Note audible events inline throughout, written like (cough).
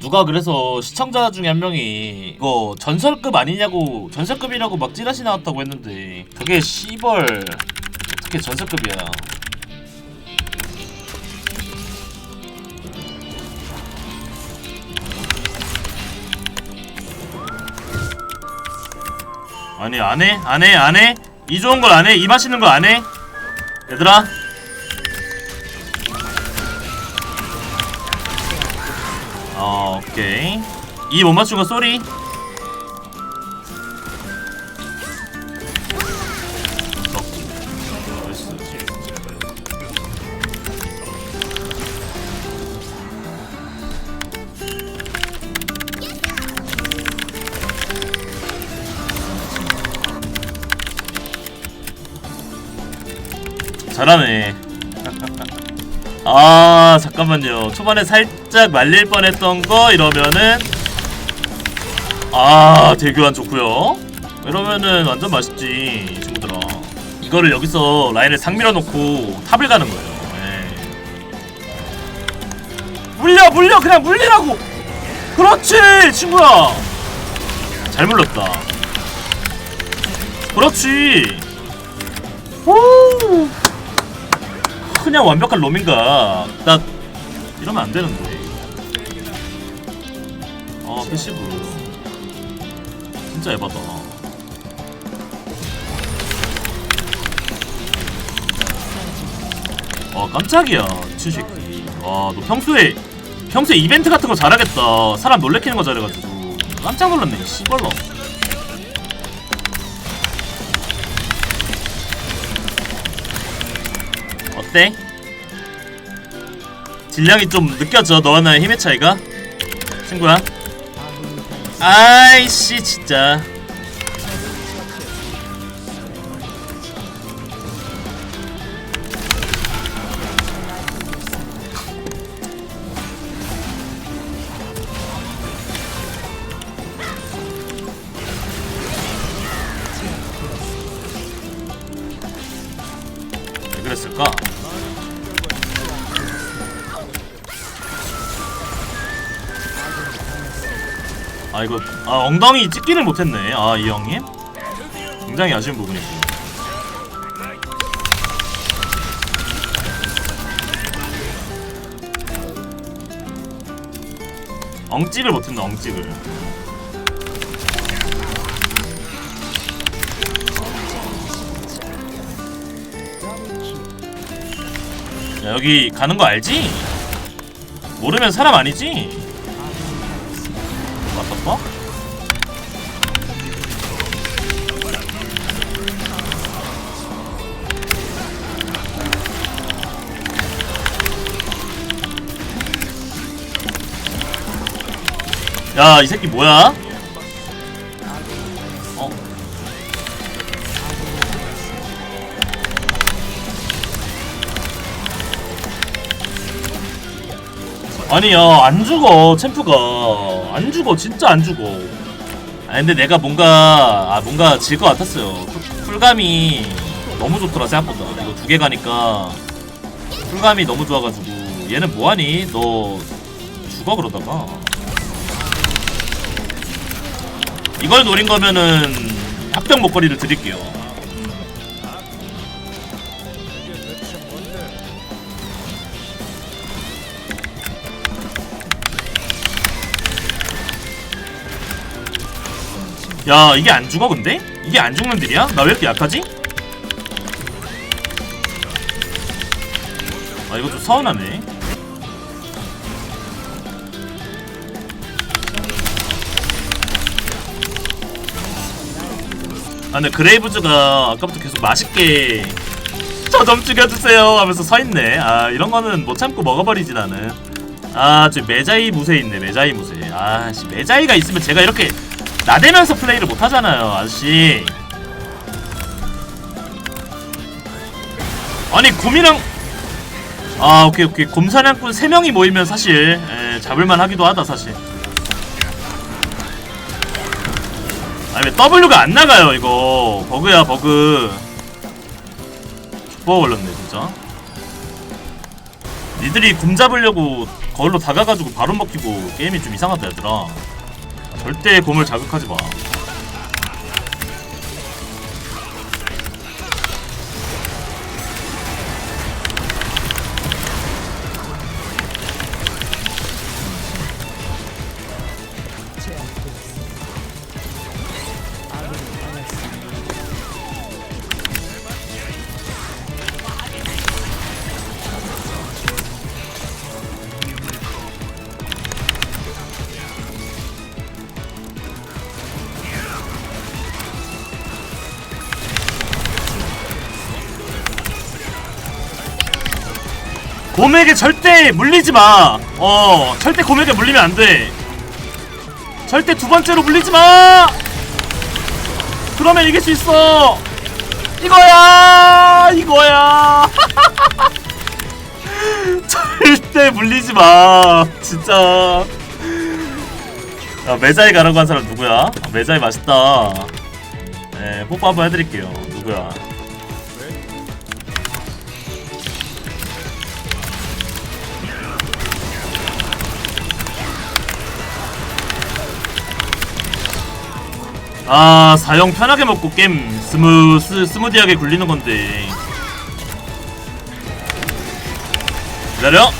누가 그래서 시청자 중에 한 명이 이거 전설급 아니냐고 전설급이라고 막 찌라시 나왔다고 했는데 그게 씨벌 어떻게 전설급이야. 아니 안해? 안해? 안해? 이 좋은 걸 안해? 이 맛있는 거 안해? 얘들아 어 오케이 이 못 맞춘 거 쏘리. 잘하네. (laughs) 아 잠깐만요. 초반에 살 짝 말릴 뻔했던 거 이러면은 아 대교환 좋고요. 이러면은 완전 맛있지 이 친구들아. 이거를 여기서 라인을 상 밀어놓고 탑을 가는 거예요. 예. 물려 물려 그냥 물리라고. 그렇지 친구야. 잘 물렸다. 그렇지. 오. 그냥 완벽한 로밍가 나 이러면 안 되는데 아 패시브. 진짜 에바다. 아 깜짝이야 미친 새끼. 와너 평소에 평소에 이벤트 같은 거 잘하겠다. 사람 놀래키는 거 잘해가지고. 깜짝 놀랐네 씨발로. 어때? 질량이 좀 느껴져 너와 나의 힘의 차이가? 친구야 아이씨 진짜 왜 그랬을까? 아 이거 아 엉덩이 찍기를 못했네 아 이 형님 굉장히 아쉬운 부분이고 엉찍을 못했나 엉찍을 야 여기 가는 거 알지? 모르면 사람 아니지? 맞았어? 야, 이 새끼 뭐야? 어? 아니 야, 안 죽어, 챔프가. 안 죽어, 진짜 안 죽어. 아, 근데 내가 뭔가, 아, 뭔가 질 것 같았어요. 쿨, 쿨감이 너무 좋더라, 생각보다. 이거 두 개 가니까. 쿨감이 너무 좋아가지고. 얘는 뭐하니? 너 죽어, 그러다가. 이걸 노린 거면은 합격 목걸이를 드릴게요. 야 이게 안 죽어 근데? 이게 안 죽는 딜이야? 나 왜 이렇게 약하지? 아 이거 좀 서운하네 아 근데 그레이브즈가 아까부터 계속 맛있게 (laughs) 저 좀 죽여주세요 하면서 서있네 아 이런 거는 못 참고 먹어버리지 나는 아저 메자이 무새 있네 메자이 무새 아씨 메자이가 있으면 제가 이렇게 나대면서 플레이를 못 하잖아요, 아저씨. 아니 곰이랑 아 오케이 오케이. 곰사냥꾼 3명이 모이면 사실 에, 잡을만 하기도 하다 사실. 아니 왜 W가 안 나가요 이거? 버그야 버그. 죽어 걸렸네 진짜. 니들이 곰 잡으려고 거울로 다가가지고 바로 먹히고 게임이 좀 이상하다 얘들아 절대 곰을 자극하지 마 곰에게 절대 물리지 마. 어, 절대 곰에게 물리면 안 돼. 절대 두 번째로 물리지 마. 그러면 이길 수 있어. 이거야, 이거야. (laughs) 절대 물리지 마. 진짜. 야, 메자이 가라고 한 사람 누구야? 아, 메자이 맛있다. 네, 뽀뽀 한번 해드릴게요. 누구야? 아 사용 편하게 먹고 게임 스무스 스무디하게 굴리는 건데. 기다려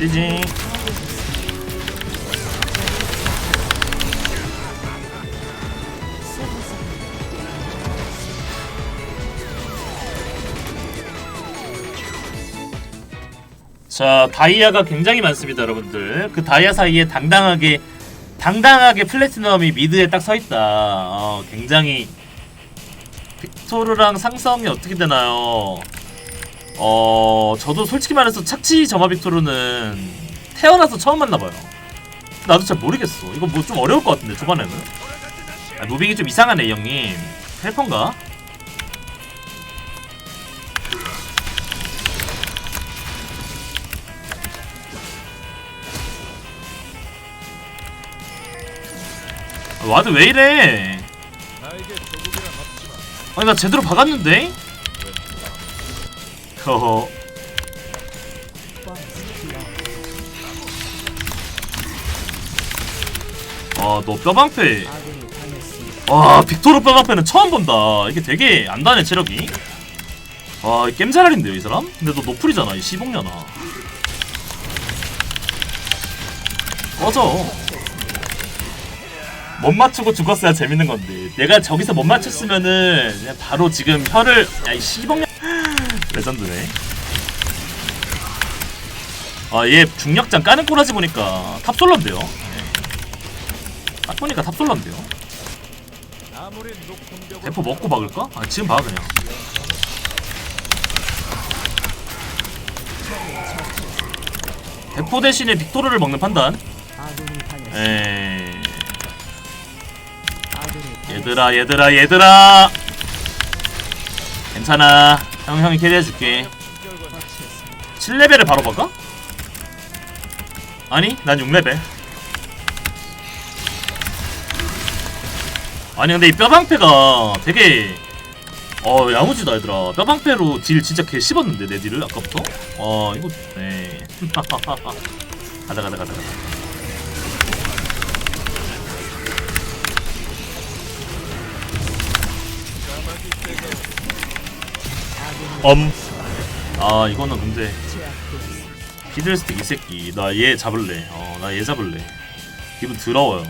찌징. 자 다이아가 굉장히 많습니다 여러분들. 그 다이아 사이에 당당하게 당당하게 플래티넘이 미드에 딱 서있다. 어, 굉장히 빅토르랑 상성이 어떻게 되나요 어 저도 솔직히 말해서 착취 점화 빅토르는 태어나서 처음 만나봐요. 나도 잘 모르겠어. 이거 뭐 좀 어려울 것 같은데 초반에는. 아, 무빙이 좀 이상하네 이 형님. 헬퍼인가? 아, 와드 왜 이래? 아니 나 제대로 박았는데? (laughs) 허허 아너 뼈방패. 와 빅토르 뼈방패는 처음 본다. 이게 되게 안다네 체력이. 와이 겜잘알인데요 이 사람? 근데 너 노플이잖아 이 시봉년아 꺼져. 못 맞추고 죽었어야 재밌는 건데. 내가 저기서 못 맞췄으면은 그냥 바로 지금 혀를 야이 시봉년 레전드네. 아 얘 중력장 까는 꼬라지 보니까 탑솔러인데요? 네. 딱 보니까 탑솔러인데요? 대포 먹고 박을까? 아 지금 박아 그냥. 대포 대신에 빅토르를 먹는 판단. 에이 얘들아 얘들아 얘들아! 괜찮아 형 형이 캐리해줄게. 7레벨을 바로 박아? 아니 난 6레벨. 아니 근데 이 뼈방패가 되게 어 야무지다 얘들아. 뼈방패로 딜 진짜 개 씹었는데 내 딜을 아까부터? 어 이거 네. (laughs) 가자 가자 가자 가자 엄. 아 이거는 근데 피들스틱 이 새끼 나 얘 잡을래. 어 나 얘 잡을래. 기분 더러워요.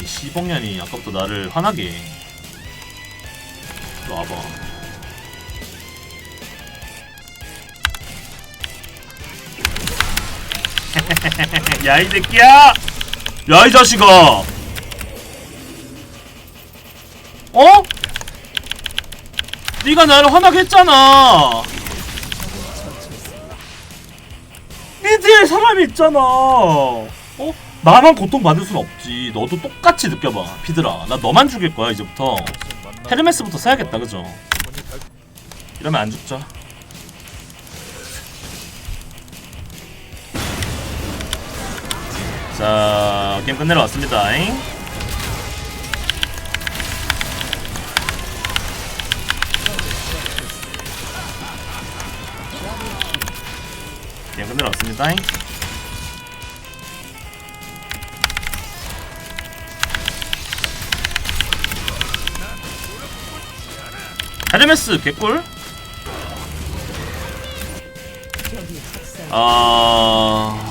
에이 시봉년이 아까부터 나를 화나게. 해. 이리 와봐. (laughs) 야 이 새끼야! 야 이 자식아! 어? 네가 나를 화나게 했잖아. 피드에 사람이 있잖아. 어? 나만 고통받을 순 없지. 너도 똑같이 느껴봐. 피드라. 나 너만 죽일 거야, 이제부터. 헤르메스부터 써야겠다, 그죠? 이러면 안 죽죠. 자, 게임 끝내러 왔습니다. 잉? 왔습니다. 잉? 헤르메스 개꿀? 아...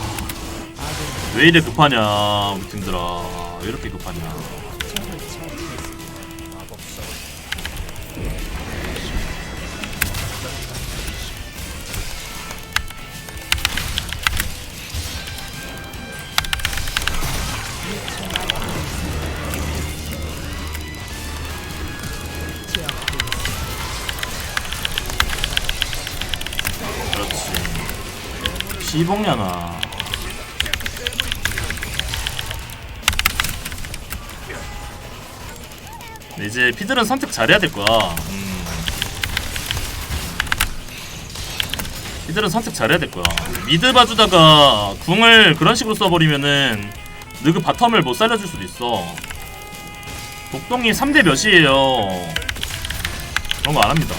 왜 이래 급하냐 우리 팀들아 왜 이렇게 급하냐 그렇지 근데 이제 피들은 선택 잘해야 될 거야. 음. 피들은 선택 잘해야 될 거야. 미드 봐주다가 궁을 그런 식으로 써버리면은 느그 바텀을 못 살려줄 수도 있어. 독동이 3대 몇이에요. 그런 거 안 합니다.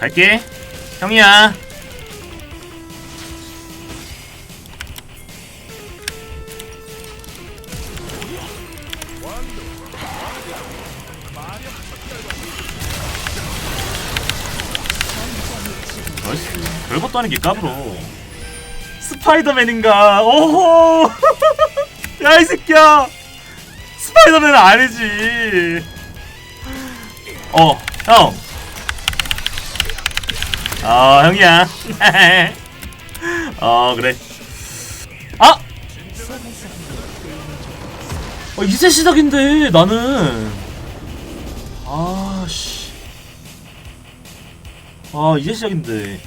갈게. 형이야. 별것도 아닌 게 까불어. 스파이더맨인가? 오호! (laughs) 야, 이 새끼야! 스파이더맨은 아니지. 어, 형. 어 형이야. (laughs) 어 그래. 아! 어, 이제 시작인데 나는. 아씨. 아 이제 시작인데